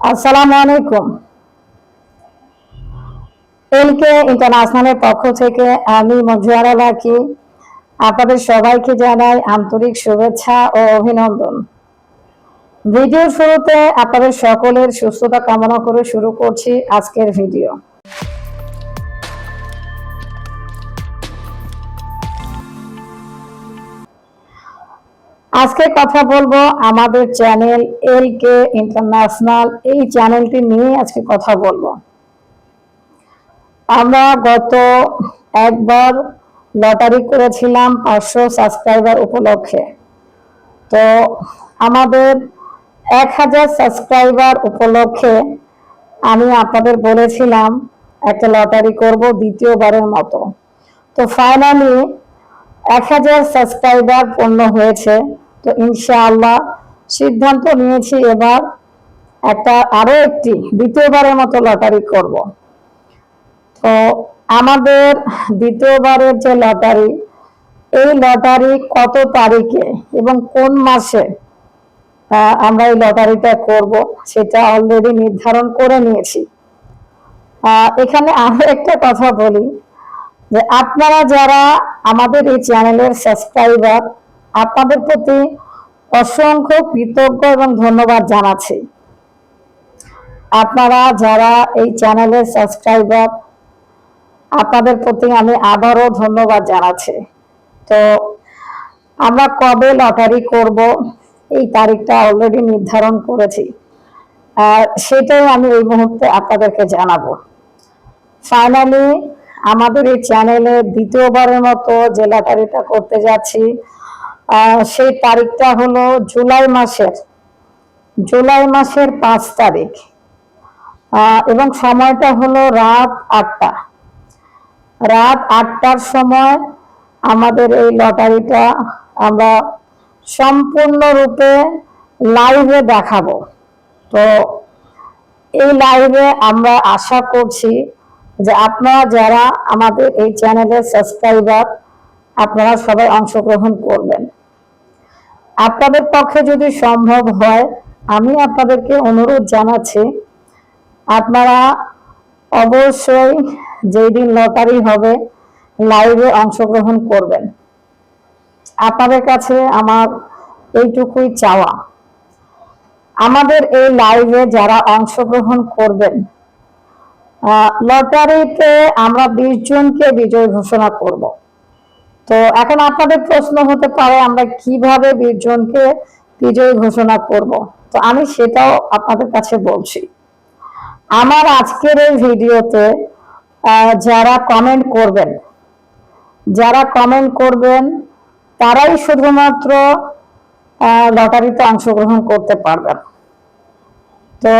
আসসালামু আলাইকুম। এলকে ইন্টারন্যাশনালের পক্ষ থেকে আমি মঞ্জুয়ারা লাকি আপনাদের সবাইকে জানাই আন্তরিক শুভেচ্ছা ও অভিনন্দন। ভিডিও শুরুতে আপনাদের সকলের সুস্থতা কামনা করে শুরু করছি আজকের ভিডিও। আজকে কথা বলব আমাদের চ্যানেল এল কে ইন্টারন্যাশনাল। এই চ্যানেলটি নিয়ে আজকে কথা বলব। আমরা গত একবার লটারি করেছিলাম পাঁচশো সাবস্ক্রাইবার উপলক্ষে। তো আমাদের এক হাজার সাবস্ক্রাইবার উপলক্ষে আমি আপনাদের বলেছিলাম, একটা লটারি করব দ্বিতীয়বারের মতো। তো ফাইনালি এক হাজার সাবস্ক্রাইবার পূর্ণ হয়েছে। তো ইনশাআল্লাহ সিদ্ধান্ত নিয়েছি এবার একটা আরও একটি, দ্বিতীয়বারের মতো লটারি করব। তো আমাদের দ্বিতীয়বারের যে লটারি এই লটারি কত তারিখে এবং কোন মাসে আমরা এই লটারিটা করব সেটা অলরেডি নির্ধারণ করে নিয়েছি। এখানে আরও একটা কথা বলি। যে আপনারা যারা আমাদের এই চ্যানেলের সাবস্ক্রাইবার, আপনাদের প্রতি অসংখ্য কৃতজ্ঞ এবং ধন্যবাদ জানাচ্ছি। আপনারা যারা এই চ্যানেলের সাবস্ক্রাইবার, আপনাদের প্রতি আমি আবারও ধন্যবাদ জানাচ্ছি। তো আমরা কবে লটারি করব, এই তারিখটা অলরেডি নির্ধারণ করেছি। সেটাই আমি এই মুহূর্তে আপনাদেরকে জানাব। ফাইনালি আমাদের এই চ্যানেলে দ্বিতীয়বারের মতো লটারিটা করতে যাচ্ছি সেই তারিখটা হলো জুলাই মাসের জুলাই মাসের পাঁচ তারিখ এবং সময়টা হলো রাত আটটা। রাত আটটার সময় আমাদের এই লটারিটা আমরা সম্পূর্ণরূপে লাইভে দেখাবো। তো এই লাইভে আমরা আশা করছি যে আপনারা যারা আমাদের এই চ্যানেলের সাবস্ক্রাইবার, আপনারা সবাই অংশগ্রহণ করবেন। আপনাদের পক্ষে যদি সম্ভব হয়, আমি আপনাদেরকে অনুরোধ জানাচ্ছি, আপনারা অবশ্যই যেই দিন লটারি হবে, লাইভে অংশগ্রহণ করবেন। আপনাদের কাছে আমার এইটুকুই চাওয়া। আমাদের এই লাইভে যারা অংশগ্রহণ করবেন লটারিতে আমরা বিশ জনকে বিজয় ঘোষণা করব। তো এখন আপনাদের প্রশ্ন হতে পারে, আমরা কীভাবে বিশ জনকে বিজয় ঘোষণা করব? তো আমি সেটাও আপনাদের কাছে বলছি। আমার আজকের এই ভিডিওতে যারা কমেন্ট করবেন, যারা কমেন্ট করবেন, তারাই শুধুমাত্র লটারিতে অংশগ্রহণ করতে পারবেন। তো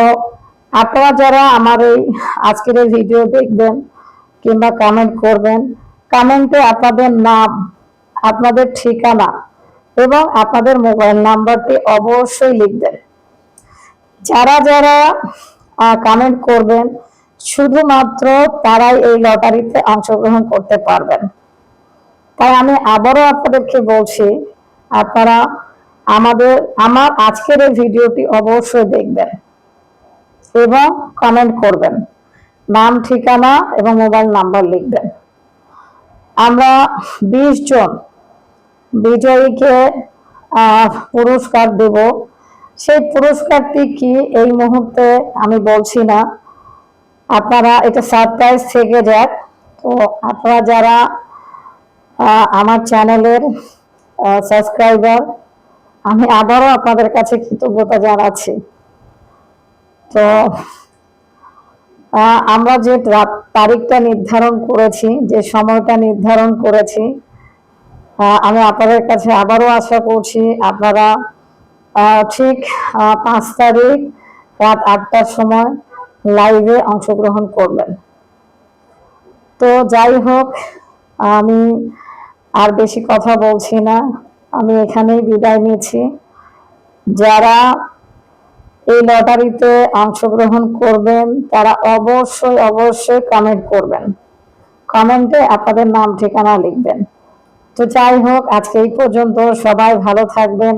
আপনারা যারা আমার এই আজকের এই ভিডিও দেখবেন কিংবা কমেন্ট করবেন কমেন্টে আপনাদের নাম, আপনাদের ঠিকানা এবং আপনাদের মোবাইল নাম্বারটি অবশ্যই লিখবেন। যারা যারা কমেন্ট করবেন, শুধুমাত্র তারাই এই লটারিতে অংশগ্রহণ করতে পারবেন। তাই আমি আবারও আপনাদেরকে বলছি, আপনারা আমাদের, আমার আজকের এই ভিডিওটি অবশ্যই দেখবেন। এবং কমেন্ট করবেন। নাম, ঠিকানা এবং মোবাইল নাম্বার লিখবেন। আমরা বিশ জন বিজয়ীকে পুরস্কার দেব। সেই পুরস্কারটি কি এই মুহূর্তে আমি বলছি না। আপনারা এটা সারপ্রাইজ থেকে যাক। তো আপনারা যারা আমার চ্যানেলের সাবস্ক্রাইবার আমি আবারও আপনাদের কাছে কৃতজ্ঞতা জানাচ্ছি। তো আমরা যে তারিখটা নির্ধারণ করেছি, যে সময়টা নির্ধারণ করেছি আমি আপনাদের কাছে আবারও আশা করছি আপনারা ঠিক পাঁচ তারিখ রাত আটটার সময় লাইভে অংশগ্রহণ করবেন। তো যাই হোক, আমি আর বেশি কথা বলছি না। আমি এখানেই বিদায় নিচ্ছি। যারা এই লটারিতে অংশগ্রহণ করবেন, তারা অবশ্যই অবশ্যই কমেন্ট করবেন। কমেন্টে আপনাদের নাম, ঠিকানা লিখবেন। তো যাই হোক, আজকে এই পর্যন্ত সবাই ভালো থাকবেন।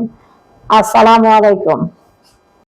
আসসালামু আলাইকুম।